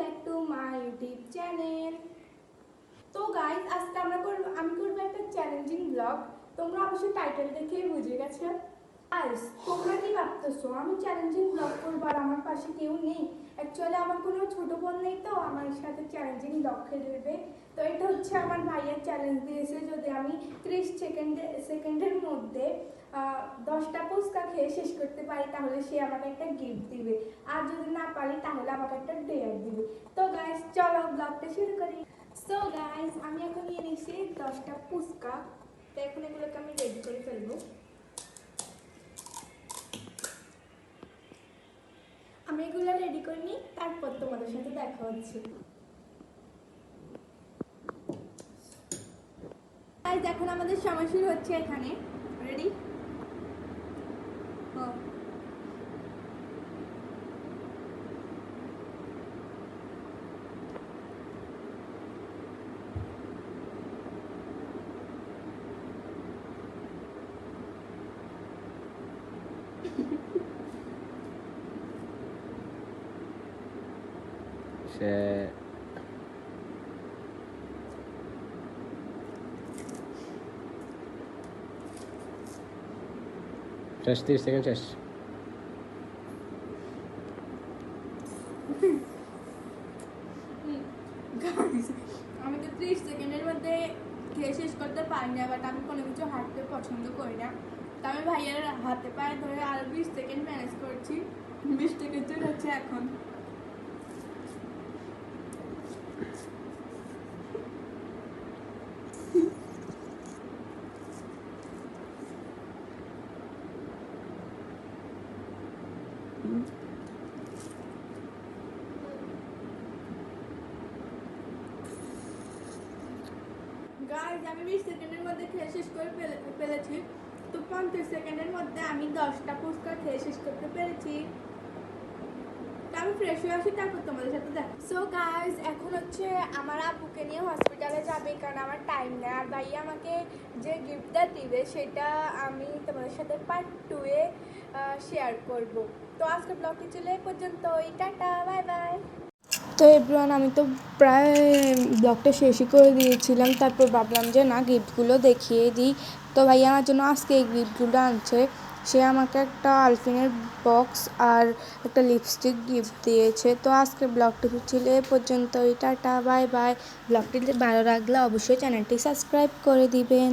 Back to my YouTube channel তো guys আজকে আমরা করব আমি করব একটা চ্যালেঞ্জিং ব্লগ তোমরা অবশ্যই টাইটেল দেখেই বুঝে গেছো। গাইজ তোমরা কি ভাবতেছো? আমি চ্যালেঞ্জিং ব্লগ করব আর আমার পাশে কেউ নেই। অ্যাকচুয়ালি আমার কোনো ছোট বোন নেই তো, আমার সাথে চ্যালেঞ্জিং ব্লগ খেলবে। তো এটা হচ্ছে আমার ভাইয়ের চ্যালেঞ্জ দিয়েছে যদি আমি ত্রিশ সেকেন্ডে সেকেন্ডের মধ্যে দশটা ফুচকা খেয়ে শেষ করতে পারি, তাহলে সে আমাকে একটা গিফট দিবে। আর যদি না পারি, তাহলে আমাকে একটা ডেয়ার দিবে তো গাইস চলো ব্লগটা শুরু করি। সো গাইজ আমি এখন নিয়ে নিয়েছি দশটা ফুচকা। তো এখন এগুলোকে আমি রেডি করে ফেলব। আমি এগুলো রেডি করে নিই, তারপর তোমাদের সাথে দেখা হচ্ছে। এখন আমাদের সময় শুরু হচ্ছে এখানে। রেডি সে শেষ, তিরিশ সেকেন্ড শেষ। আমি তো ত্রিশ সেকেন্ডের মধ্যে খেয়ে শেষ করতে পারি না বাট আমি কোনো কিছু হাঁটতে পছন্দ করি না। আমি ভাইয়ের হাতে পায়ে ধরে আরও বিশ সেকেন্ড ম্যানেজ করছি। বিশ সেকেন্ড চলে হচ্ছে এখন। আমি বিশ সেকেন্ডের মধ্যে খেয়ে শেষ করে ফেলে- ফেলেছি। তো পঞ্চাশ সেকেন্ডের মধ্যে আমি দশটা ফুচকা খেয়ে শেষ করতে পেরেছি। আমি ফ্রেশ হয়ে আসি, তারপর তোমাদের সাথে দেখ। সো গাইজ এখন হচ্ছে আমার আব্বুকে নিয়ে হসপিটালে যাবে, কারণ আমার টাইম নেই। আর ভাইয়া আমাকে যে গিফটটা দিবে, সেটা আমি তোমাদের সাথে পার্ট টুয়ে শেয়ার করব। তো আজকে ব্লগটি এই পর্যন্ত টাটা বাই বাই তো এভরিওয়ান আমি তো প্রায় ব্লগটা শেষই করে দিয়েছিলাম, তারপর ভাবলাম যে না, গিফটগুলো দেখিয়ে দিই। তো ভাইয়া আমার জন্য আজকে এই গিফটগুলো আনছে। সে আমাকে একটা আলফিনের বক্স আর একটা লিপস্টিক গিফট দিয়েছে। তো আজকে ব্লগটি ছিল এ পর্যন্ত টাটা, বাই বাই। ব্লগটি ভালো লাগলে অবশ্যই চ্যানেলটি সাবস্ক্রাইব করে দিবেন।